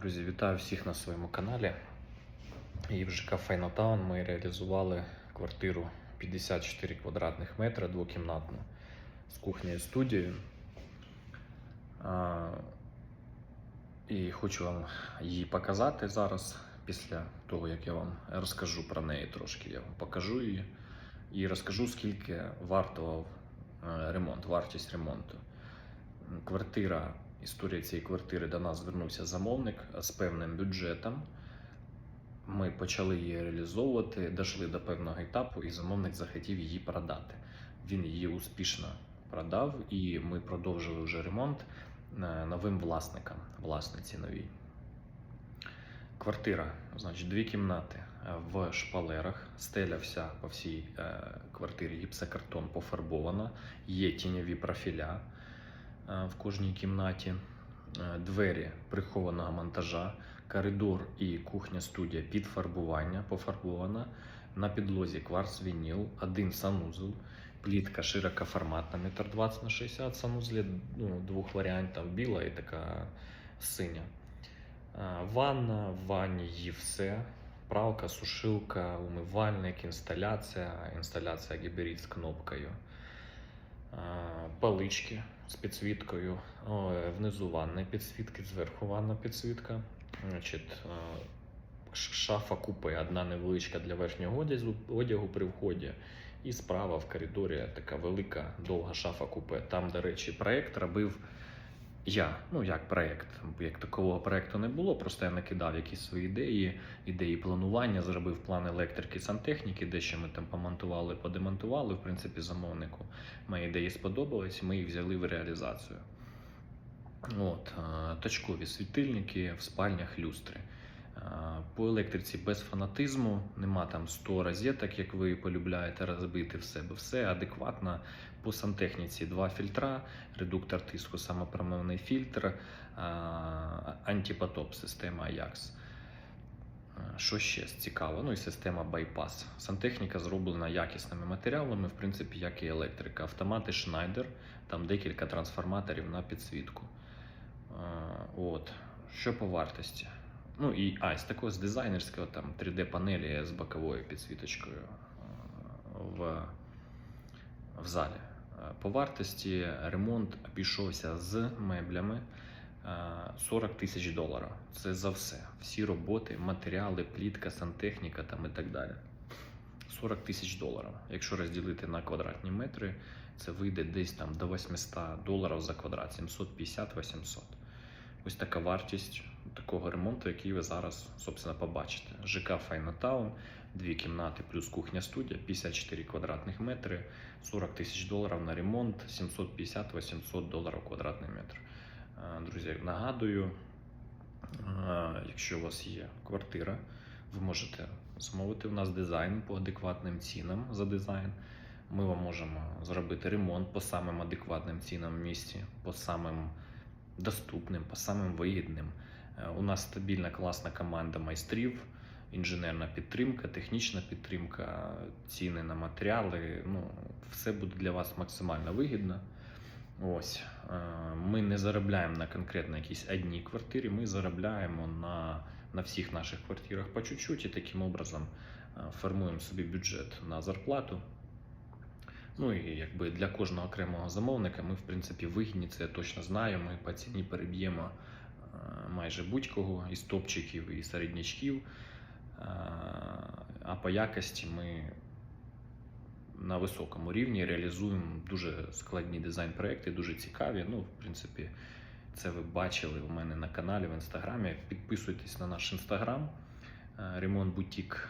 Друзі, вітаю всіх на своєму каналі. І в ЖК Файнотаун ми реалізували квартиру 54 квадратних метра, двокімнатну з кухнею студією. І хочу вам її показати зараз, після того, як я вам розкажу про неї трошки. Я вам покажу її і розкажу, скільки вартував е, ремонт, вартість ремонту. Квартира, історія цієї квартири до нас звернувся замовник з певним бюджетом. Ми почали її реалізовувати, дійшли до певного етапу, і замовник захотів її продати. Він її успішно продав, і ми продовжили вже ремонт е, новим власникам, власниці новій. Квартира, значить, дві кімнати е, в шпалерах, стеля вся по всій е, квартирі гіпсокартон пофарбована, є тіньові профіля в кожній кімнаті, е, двері прихованого монтажа, коридор і кухня студія під фарбування, пофарбована. На підлозі кварц вініл, один санузел, плітка широкоформатна, метр 20 на 60 санузлі, ну, двох варіантів, біла і така синя. Е, Ванна, в ванні є все. Пралка, сушилка, умивальник, інсталяція, інсталяція гіберіт з кнопкою, Е, палички з підсвіткою, внизу ванна підсвітки, зверху ванна підсвітка. Значить, шафа купе, одна невеличка для верхнього одягу, одягу при вході. І справа в коридорі така велика довга шафа купе. Там, до речі, проєкт робив я. Ну, як проєкт. Як такого проєкту не було, просто я накидав якісь свої ідеї, ідеї планування, зробив план електрики, сантехніки, дещо ми там помонтували, подемонтували, в принципі, замовнику. Мої ідеї сподобались, ми їх взяли в реалізацію. От, е, точкові світильники в спальнях люстри. По електриці без фанатизму, нема там 100 розеток, як ви полюбляєте розбити в себе. Все адекватно. По сантехніці два фільтра, редуктор тиску, самопромивний фільтр, антипотоп, система Ajax. Що ще цікаво? Ну і система байпас. Сантехніка зроблена якісними матеріалами, в принципі, як і електрика. Автомати Schneider, там декілька трансформаторів на підсвітку. От. Що по вартості? Ну і а, з такого з дизайнерського там 3D-панелі з боковою підсвіточкою е, в, в залі. Е, По вартості ремонт обійшовся з меблями е, 40 тисяч доларів. Це за все. Всі роботи, матеріали, плітка, сантехніка там і так далі. 40 тисяч доларів. Якщо розділити на квадратні метри, це вийде десь там до 800 доларів за квадрат, 750-800. Ось така вартість такого ремонту, який ви зараз, собственно, побачите. ЖК Файнатаун, дві кімнати плюс кухня студія, 54 квадратних метри, 40 тисяч доларів на ремонт, 750-800 доларів квадратний метр. Е, Друзі, нагадую, е, якщо у вас є квартира, ви можете замовити у нас дизайн по адекватним цінам за дизайн. Ми вам можемо зробити ремонт по самим адекватним цінам в місті, по самим доступним, по самим вигідним. Е, У нас стабільна класна команда майстрів, інженерна підтримка, технічна підтримка, ціни на матеріали. Ну, все буде для вас максимально вигідно. Ось е, ми не заробляємо на конкретно якійсь одній квартирі, ми заробляємо на, на всіх наших квартирах по чуть-чуть і таким образом е, формуємо собі бюджет на зарплату. Ну і якби для кожного окремого замовника ми, в принципі, вигідні, це я точно знаю. Ми по ціні переб'ємо майже будь-кого із топчиків і середнячків. Е, А по якості ми на високому рівні реалізуємо дуже складні дизайн-проекти, дуже цікаві. Ну, в принципі, це ви бачили у мене на каналі в інстаграмі. Підписуйтесь на наш інстаграм, е, ремонт бутік.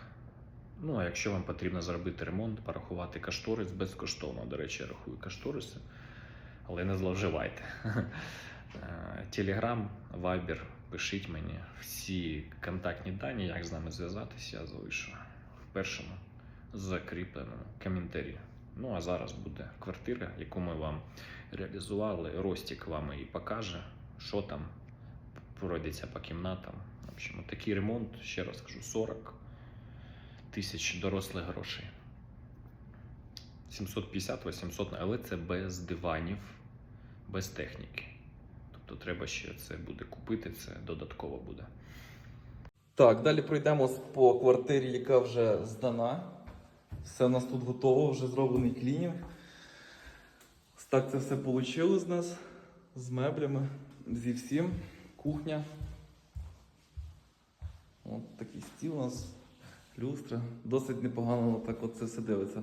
Ну, а якщо вам потрібно зробити ремонт, порахувати кошторис безкоштовно. До речі, я рахую кошториси, але не зловживайте. Телеграм, Viber, пишіть мені всі контактні дані, як з нами зв'язатися, я залишу в першому закріпленому коментарі. Ну а зараз буде квартира, яку ми вам реалізували. Ростік вам і покаже, що там пройдеться по кімнатам. В общем, такий ремонт, ще раз кажу, 40 тисяч дорослих грошей. 750-800, але це без диванів, без техніки. Тобто треба ще це буде купити. це додатково буде. Так, далі пройдемось по квартирі, яка вже здана. Все у нас тут готово, вже зроблений клінінг. Так це все вийшло з нас з меблями, зі всім. Кухня. От такий стіл у нас, люстра. Досить непогано так от це все дивиться.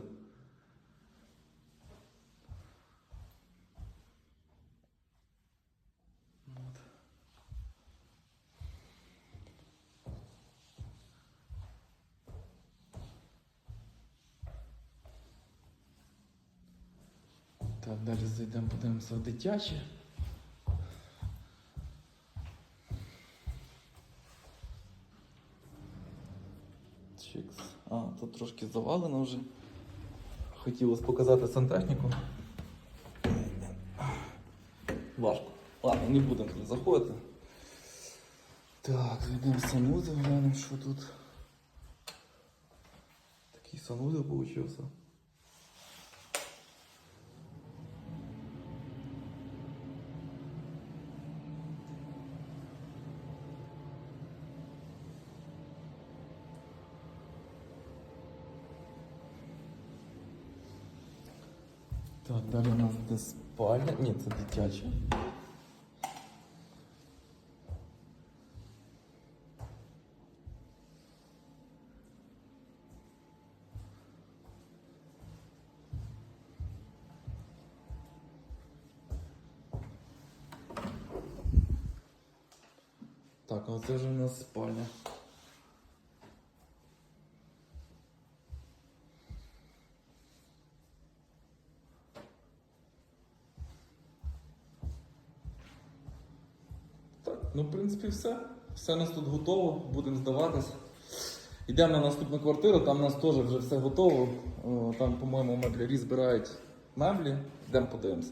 Так, далі зайдемо, подивимося в дитяче. Чикс. А, тут трошки завалено вже. Хотілося показати сантехніку. Важко. Ладно, не будемо туди заходити. Так, зайдемо в санузел, глянемо, що тут. Такий санузел получився. Так, далі у нас де спальня. Ні, це дитяча. Так, а це вже у нас спальня. Ну в принципі все. Все у нас тут готово, будемо здаватись. Йдемо на наступну квартиру, там у нас теж вже все готово. Там, по-моєму, меблярі збирають меблі. Йдемо подивимося.